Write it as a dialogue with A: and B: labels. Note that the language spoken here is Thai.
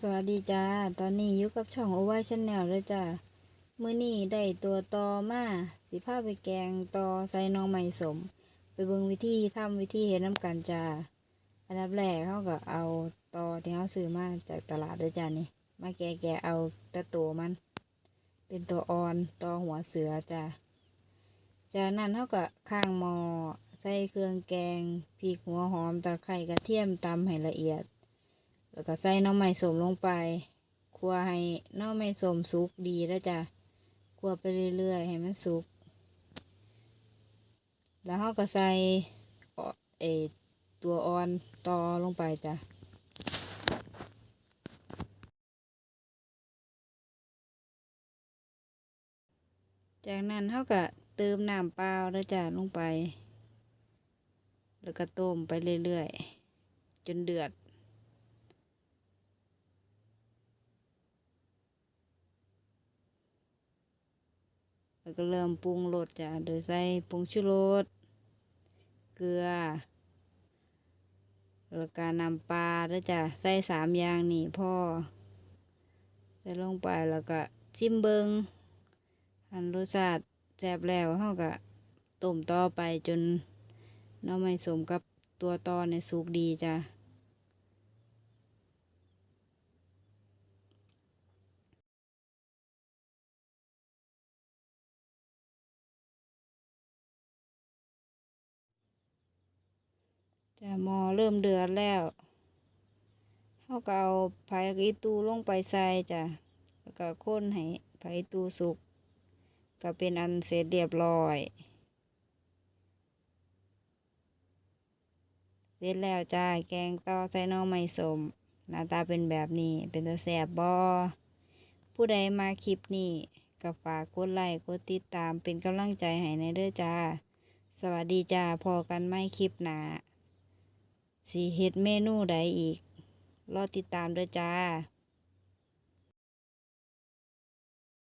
A: สวัสดีจ้า ตอนนี้อยู่กับช่องโอวาชแนลเลยจ้ามื้อนี้ได้ตัวตอมาสิพาไปแกงตอใส่น้องใหม่สม ไปเบิ่งวิธีทำวิธีเฮ็ดน้ำกันจ้า อันดับแรกเขาก็เอาตอที่เขาซื้อมาจากตลาดเลยจ้านี่ มาแกะแกะเอาต่ตัวมัน เป็นตัวอ่อนตอหัวเสือจ้า จากนั้นเขาก็ข้างมอใส่เครื่องแกงพริกหัวหอมตะไคร้กระเทียมตำให้ละเอียด แล้วก็ใส่น้ำไม้สมลงไป คั่วให้น้ำไม้สมสุกดีแล้วจ้ะ คั่วไปเรื่อยๆ ให้มันสุก แล้วเราก็ใส่เอตัวอ่อนตอลงไปจ้ะจากนั้นเราก็เติมน้ำเปล่าแล้วจ้ะลงไป แล้วก็ต้มไปเรื่อยๆ จนเดือด แล้วก็เริ่มปรุงรสจ้ะโดยใส่ผงชูรสเกลือแล้วก็นำปลาด้วยจ้ะใส่สามอย่างนี่พ่อใส่ลงไปแล้วก็ชิมเบิงหันรสชาติแซ่บแล้วเฮาก็ต้มต่อไปจนน้ำไม่สมกับตัวตอในสุกดีจ้ะ จะมอเริ่มเดือดแล้วเขาก็เอาไผ่กับอีตูลงไปใส่จ้ะแล้วก็ค้นให้ไผ่อีตูสุก ก็เป็นอันเสร็จเรียบร้อย เสร็จแล้วจ้าแกงต่อใส่น่องไม้สม หน้าตาเป็นแบบนี้เป็นตาแสบบ่ผู้ใดมาคลิปนี้ก็ฝากกดไลค์กดติดตามเป็นกำลังใจให้ในเด้อจ้า สวัสดีจ้าพอกันไม่คลิปหนา สีเฮ็ดเมนูใดอีก รอติดตามด้วยจ้า